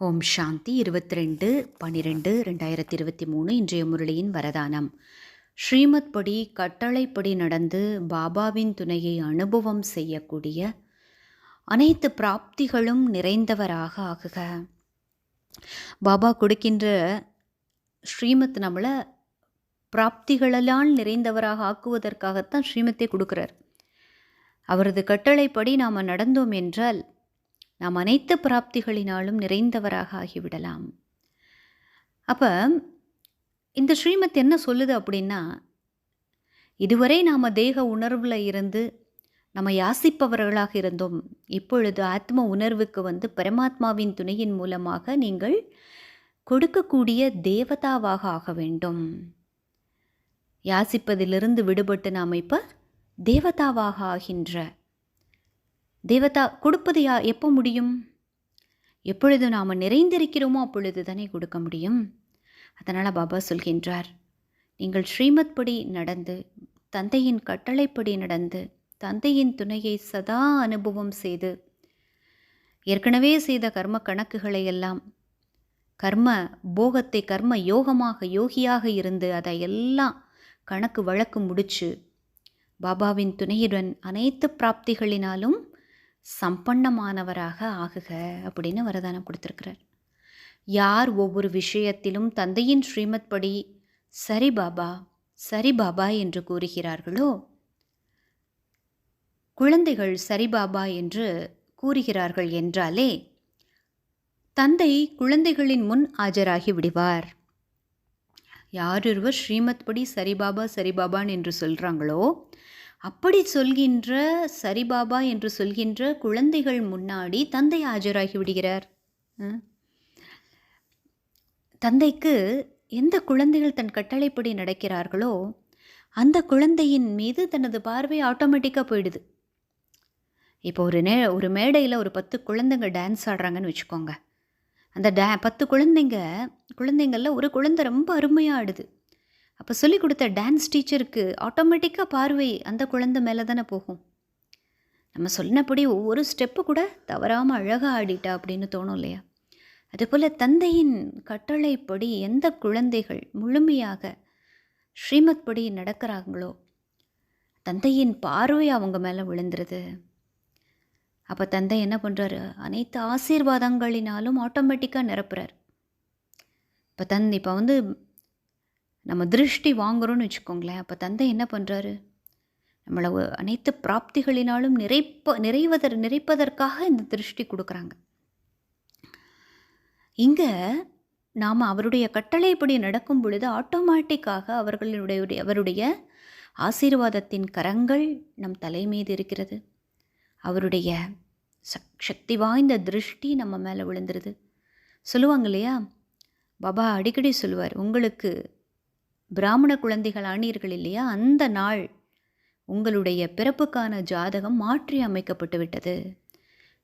ஓம் சாந்தி. இருபத்தி ரெண்டு பன்னிரெண்டு ரெண்டாயிரத்தி இருபத்தி மூணு இன்றைய முரளியின் வரதானம். ஸ்ரீமத் படி கட்டளைப்படி நடந்து பாபாவின் துணையை அனுபவம் செய்யக்கூடிய அனைத்து பிராப்திகளும் நிறைந்தவராக ஆகுக. பாபா கொடுக்கின்ற ஸ்ரீமத் நம்மளை பிராப்திகளெல்லாம் நிறைந்தவராக ஆக்குவதற்காகத்தான் ஸ்ரீமத்தை கொடுக்குறார். அவரது கட்டளைப்படி நாம் நடந்தோம் என்றால் நாம் அனைத்து பிராப்திகளினாலும் நிறைந்தவராக ஆகிவிடலாம். அப்போ இந்த ஸ்ரீமத் என்ன சொல்லுது அப்படின்னா இதுவரை நாம் தேக உணர்வில் இருந்து நம்ம யாசிப்பவர்களாக இருந்தோம். இப்பொழுது ஆத்ம உணர்வுக்கு வந்து பரமாத்மாவின் துணையின் மூலமாக நீங்கள் கொடுக்கக்கூடிய தேவதாவாக ஆக வேண்டும். யாசிப்பதிலிருந்து விடுபட்டு நாம் இப்போ தேவதாவாக ஆகின்ற தேவதா கொடுப்பது யா எப்போ முடியும்? எப்பொழுது நாம் நிறைந்திருக்கிறோமோ அப்பொழுது தானே கொடுக்க முடியும்? அதனால் பாபா சொல்கின்றார் நீங்கள் ஸ்ரீமத் படி நடந்து தந்தையின் கட்டளைப்படி நடந்து தந்தையின் துணையை சதா அனுபவம் செய்து ஏற்கனவே செய்த கர்ம கணக்குகளை எல்லாம் கர்ம போகத்தை கர்ம யோகமாக யோகியாக இருந்து அதை எல்லாம் கணக்கு வழக்கு முடிச்சு பாபாவின் துணையுடன் அனைத்து பிராப்திகளினாலும் சம்பன்னமானவராக ஆகுக அப்படின்னு வரதானம் கொடுத்துருக்கிறார். யார் ஒவ்வொரு விஷயத்திலும் தந்தையின் ஸ்ரீமத் படி சரி பாபா சரி பாபா என்று கூறுகிறார்களோ குழந்தைகள் சரி பாபா என்று கூறுகிறார்கள் என்றாலே தந்தை குழந்தைகளின் முன் ஆஜராகி விடுவார். யாரொருவர் ஸ்ரீமத் படி சரிபாபா சரிபாபான் என்று சொல்கிறாங்களோ அப்படி சொல்கின்ற சரிபாபா என்று சொல்கின்ற குழந்தைகள் முன்னாடி தந்தை ஆஜராகி விடுகிறார். தந்தைக்கு எந்த குழந்தைகள் தன் கட்டளைப்படி நடக்கிறார்களோ அந்த குழந்தையின் மீது தனது பார்வை ஆட்டோமேட்டிக்காக போயிடுது. இப்போ ஒரு நே ஒரு மேடையில் ஒரு பத்து குழந்தைங்க டான்ஸ் ஆடுறாங்கன்னு வச்சுக்கோங்க. அந்த டே பத்து குழந்தைங்க குழந்தைங்களில் ஒரு குழந்தை ரொம்ப அருமையாக ஆடுது. அப்போ சொல்லிக் கொடுத்த டான்ஸ் டீச்சருக்கு ஆட்டோமேட்டிக்காக பார்வை அந்த குழந்தை மேலே தானே போகும். நம்ம சொன்னபடி ஒவ்வொரு ஸ்டெப்பு கூட தவறாமல் அழகாக ஆடிட்டா அப்படின்னு தோணும் இல்லையா? அதுபோல் தந்தையின் கட்டளைப்படி எந்த குழந்தைகள் முழுமையாக ஸ்ரீமத் படி நடக்கிறாங்களோ தந்தையின் பார்வை அவங்க மேலே விழுந்துருது. அப்போ தந்தை என்ன பண்ணுறாரு அனைத்து ஆசீர்வாதங்களினாலும் ஆட்டோமேட்டிக்காக நிரப்புறார். இப்போ தன் இப்போ வந்து நம்ம திருஷ்டி வாங்குகிறோன்னு வச்சுக்கோங்களேன். அப்போ தந்தை என்ன பண்ணுறாரு நம்மளை அனைத்து பிராப்திகளினாலும் நிறைப்ப நிறைவதற் நிறைப்பதற்காக இந்த திருஷ்டி கொடுக்குறாங்க. இங்கே நாம் அவருடைய கட்டளைப்படி நடக்கும் பொழுது ஆட்டோமேட்டிக்காக அவர்களுடைய அவருடைய ஆசீர்வாதத்தின் கரங்கள் நம் தலை மீது இருக்கிறது. அவருடைய சக்தி வாய்ந்த திருஷ்டி நம்ம மேலே விழுந்துருது. சொல்லுவாங்க இல்லையா? பாபா அடிக்கடி சொல்லுவார் உங்களுக்கு பிராமண குழந்தைகள் ஆனீர்கள் இல்லையா? அந்த நாள் உங்களுடைய பிறப்புக்கான ஜாதகம் மாற்றி அமைக்கப்பட்டு விட்டது.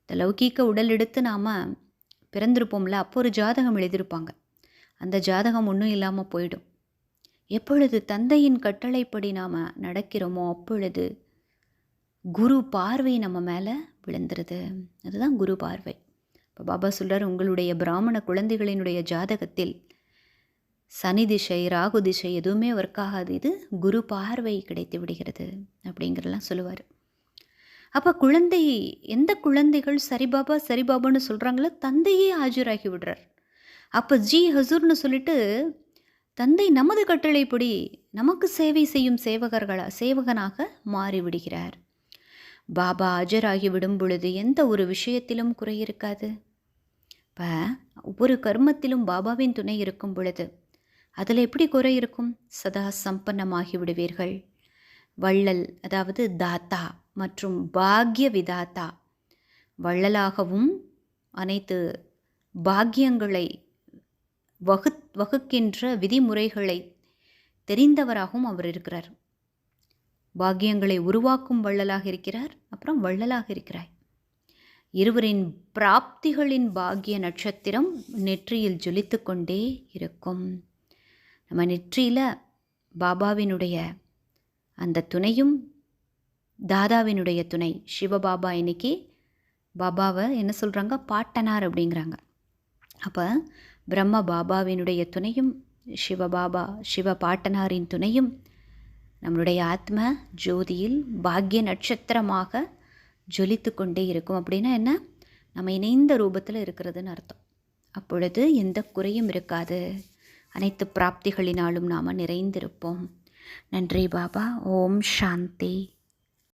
இந்த லௌகீக உடல் எடுத்து நாம் பிறந்திருப்போம்ல அப்போ ஒரு ஜாதகம் எழுதியிருப்பாங்க. அந்த ஜாதகம் ஒன்றும் இல்லாமல் போயிடும். எப்பொழுது தந்தையின் கட்டளைப்படி நாம் நடக்கிறோமோ அப்பொழுது குரு பார்வை நம்ம மேலே விழுந்துருது. அதுதான் குரு பார்வை. இப்போ பாபா சொல்கிறார் உங்களுடைய பிராமண குழந்தைகளினுடைய ஜாதகத்தில் சனி திசை ராகு திசை எதுவுமே ஒர்க் ஆகாது. இது குரு பார்வை கிடைத்து விடுகிறது அப்படிங்கிறலாம் சொல்லுவார். அப்போ குழந்தை எந்த குழந்தைகள் சரிபாபா சரிபாபான்னு சொல்கிறாங்களோ தந்தையே ஆஜராகி விடுறார். அப்போ ஜி ஹசூர்னு சொல்லிட்டு தந்தை நமது கட்டளைப்படி நமக்கு சேவை செய்யும் சேவகர்களா சேவகனாக மாறிவிடுகிறார் பாபா ஆஜராகி விடும் பொழுது எந்த ஒரு விஷயத்திலும் குறை இருக்காது. இப்போ ஒவ்வொரு கர்மத்திலும் பாபாவின் துணை இருக்கும் பொழுது அதில் எப்படி குறை இருக்கும்? சதா சம்பன்னமாகி விடுவீர்கள். வள்ளல் அதாவது தாத்தா மற்றும் பாக்ய விதாத்தா. வள்ளலாகவும் அனைத்து பாக்கியங்களை வகு வகுக்கின்ற விதிமுறைகளை தெரிந்தவராகவும் அவர் இருக்கிறார். பாக்கியங்களை உருவாக்கும் வள்ளலாக இருக்கிறார் அப்புறம் வள்ளலாக இருக்கிறார் இருவரின் பிராப்திகளின் பாக்கிய நட்சத்திரம் நெற்றியில் ஜொலித்து கொண்டே இருக்கும். நம்ம நெற்றியில் பாபாவினுடைய அந்த துணையும் தாதாவினுடைய துணை சிவபாபா இன்னைக்கு பாபாவை என்ன சொல்கிறாங்க பாட்டனார் அப்படிங்கிறாங்க. அப்போ பிரம்ம பாபாவினுடைய துணையும் சிவபாபா சிவ பாட்டனாரின் துணையும் நம்மளுடைய ஆத்ம ஜோதியில் பாக்ய நட்சத்திரமாக ஜொலித்து கொண்டே இருக்கும். அப்படின்னா என்ன? நம்ம இணைந்த ரூபத்தில் இருக்கிறதுன்னு அர்த்தம். அப்பொழுது எந்த குறையும் இருக்காது. அனைத்து பிராப்திகளினாலும் நாம் நிறைந்திருப்போம். நன்றி பாபா. ஓம் சாந்தி.